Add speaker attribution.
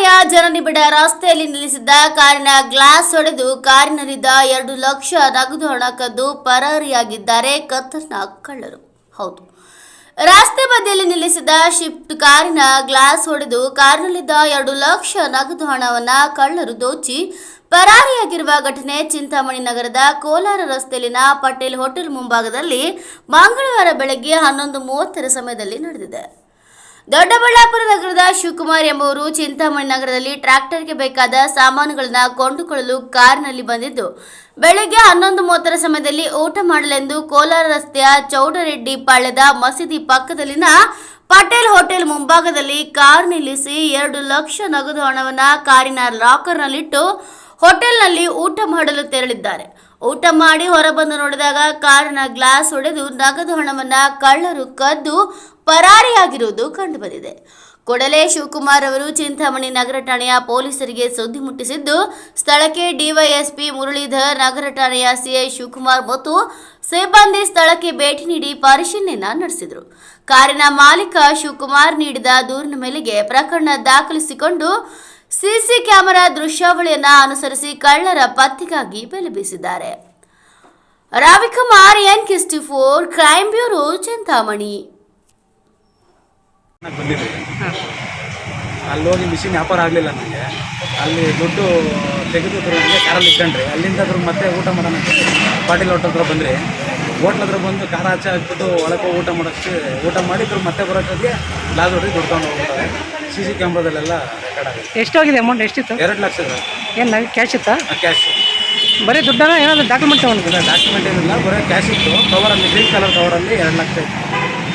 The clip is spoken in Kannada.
Speaker 1: ನಗರಠಾಣೆಯ ಜನನಿಬಿಡ ರಸ್ತೆಯಲ್ಲಿ ನಿಲ್ಲಿಸಿದ್ದ ಕಾರಿನ ಗ್ಲಾಸ್ ಹೊಡೆದು ಕಾರಿನಲ್ಲಿದ್ದ ಎರಡು ಲಕ್ಷ ನಗದು ಹಣ ಕದ್ದು ಪರಾರಿಯಾಗಿದ್ದಾರೆ ಕತ್ತರ್ನ ಕಳ್ಳರು. ಹೌದು. ರಸ್ತೆ ಬದಿಯಲ್ಲಿ ನಿಲ್ಲಿಸಿದ್ದ ಶಿಫ್ಟ್ ಕಾರಿನ ಗ್ಲಾಸ್ ಹೊಡೆದು ಕಾರಿನಲ್ಲಿದ್ದ ಎರಡು ಲಕ್ಷ ನಗದು ಹಣವನ್ನು ಕಳ್ಳರು ದೋಚಿ ಪರಾರಿಯಾಗಿರುವ ಘಟನೆ ಚಿಂತಾಮಣಿ ನಗರದ ಕೋಲಾರ ರಸ್ತೆಯಲ್ಲಿನ ಪಟೇಲ್ ಹೋಟೆಲ್ ಮುಂಭಾಗದಲ್ಲಿ ಮಂಗಳವಾರ ಬೆಳಗ್ಗೆ ಹನ್ನೊಂದು ಮೂವತ್ತರ ಸಮಯದಲ್ಲಿ ನಡೆದಿದೆ. ದೊಡ್ಡಬಳ್ಳಾಪುರ ನಗರದ ಶಿವಕುಮಾರ್ ಎಂಬುವರು ಚಿಂತಾಮಣಿ ನಗರದಲ್ಲಿ ಟ್ರ್ಯಾಕ್ಟರ್ಗೆ ಬೇಕಾದ ಸಾಮಾನುಗಳನ್ನು ಕೊಂಡುಕೊಳ್ಳಲು ಕಾರಿನಲ್ಲಿ ಬಂದಿದ್ದು, ಬೆಳಗ್ಗೆ ಹನ್ನೊಂದು ಮೂವತ್ತರ ಸಮಯದಲ್ಲಿ ಊಟ ಮಾಡಲೆಂದು ಕೋಲಾರ ರಸ್ತೆಯ ಚೌಡರೆಡ್ಡಿ ಪಾಳ್ಯದ ಮಸೀದಿ ಪಕ್ಕದಲ್ಲಿನ ಪಟೇಲ್ ಹೋಟೆಲ್ ಮುಂಭಾಗದಲ್ಲಿ ಕಾರ್ ನಿಲ್ಲಿಸಿ ಎರಡು ಲಕ್ಷ ನಗದು ಹಣವನ್ನು ಕಾರಿನ ಲಾಕರ್ನಲ್ಲಿಟ್ಟು ಹೋಟೆಲ್ನಲ್ಲಿ ಊಟ ಮಾಡಲು ತೆರಳಿದ್ದಾರೆ. ಊಟ ಮಾಡಿ ಹೊರಬಂದು ನೋಡಿದಾಗ ಕಾರಿನ ಗ್ಲಾಸ್ ಒಡೆದು ನಗದು ಹಣವನ್ನು ಕಳ್ಳರು ಕದ್ದು ಪರಾರಿಯಾಗಿರುವುದು ಕಂಡುಬಂದಿದೆ. ಕೂಡಲೇ ಶಿವಕುಮಾರ್ ಅವರು ಚಿಂತಾಮಣಿ ನಗರ ಠಾಣೆಯ ಪೊಲೀಸರಿಗೆ ಸುದ್ದಿ ಮುಟ್ಟಿಸಿದ್ದು, ಸ್ಥಳಕ್ಕೆ ಡಿವೈಎಸ್ಪಿ ಮುರಳೀಧರ್, ನಗರ ಠಾಣೆಯ ಸಿಐ ಶಿವಕುಮಾರ್ ಮತ್ತು ಸಿಬ್ಬಂದಿ ಸ್ಥಳಕ್ಕೆ ಭೇಟಿ ನೀಡಿ ಪರಿಶೀಲನೆ ನಡೆಸಿದರು. ಕಾರಿನ ಮಾಲೀಕ ಶಿವಕುಮಾರ್ ನೀಡಿದ ದೂರಿನ ಮೇಲೆಗೆ ಪ್ರಕರಣ ದಾಖಲಿಸಿಕೊಂಡು ಸಿಸಿ ಕ್ಯಾಮೆರಾ ದೃಶ್ಯಾವಳಿಯನ್ನ ಅನುಸರಿಸಿ ಕಳ್ಳರ ಪತ್ತೆಗಾಗಿ ಬೆಲೆ ಬೀಸಿದ್ದಾರೆ. Ravikumar, N four crime bureau, Chintamani.
Speaker 2: ಬಂದಿದ್ದೆ ಅಲ್ಲಿ ಹೋಗಿ ಮಿಷಿನ್ ವ್ಯಾಪಾರ ಆಗಲಿಲ್ಲ ನನಗೆ ಅಲ್ಲಿ ದುಡ್ಡು ತೆಗೆದು ನನಗೆ ಕಾರಲ್ಲಿ ಇಟ್ಕೊಂಡ್ರಿ ಅಲ್ಲಿಂದ ಅದ್ರ ಮತ್ತೆ ಊಟ ಮಾಡೋಣ ಪಾಟೀಲ್ ಹೋಟೆಲ್ ಹತ್ರ ಬಂದ್ರಿ ಹೋಟ್ಲ್ ಹತ್ರ ಬಂದು ಖಾರ ಹಚ್ಚ ಹಾಕ್ಬಿಟ್ಟು ಒಳಗೆ ಊಟ ಮಾಡೋಕ್ಕೆ ಊಟ ಮಾಡಿ ಇದ್ರ ಮತ್ತೆ ಬರೋಕ್ಕೆ ಲಾಸ್ ಹೊಡಿ ದುಡ್ಕೊಂಡು ಹೋಗ್ತಾರೆ ಸಿ ಸಿ ಕ್ಯಾಮ್ರಾದಲ್ಲೆಲ್ಲ ರೆಕಾರ್ಡ್ ಆಗುತ್ತೆ
Speaker 3: ಎಷ್ಟಾಗಿದೆ ಅಮೌಂಟ್ ಎಷ್ಟಿತ್ತು?
Speaker 2: ಎರಡು ಲಕ್ಷದ.
Speaker 3: ಏನು ಕ್ಯಾಶ್ ಇತ್ತಾ?
Speaker 2: ಕ್ಯಾಶ್
Speaker 3: ಬರೀ ದುಡ್ಡನ್ನ ಏನಾದರೂ ಡಾಕ್ಯುಮೆಂಟ್ ತಗೊಂಡಿದ್ದೆ
Speaker 2: ಡಾಕ್ಯುಮೆಂಟ್ ಏನಿಲ್ಲ ಬರೀ ಕ್ಯಾಶ್ ಇತ್ತು. ಕವರಲ್ಲಿ ಗ್ರೀನ್ ಕಲರ್ ಕವರಲ್ಲಿ ಎರಡು ಲಕ್ಷ ಇತ್ತು.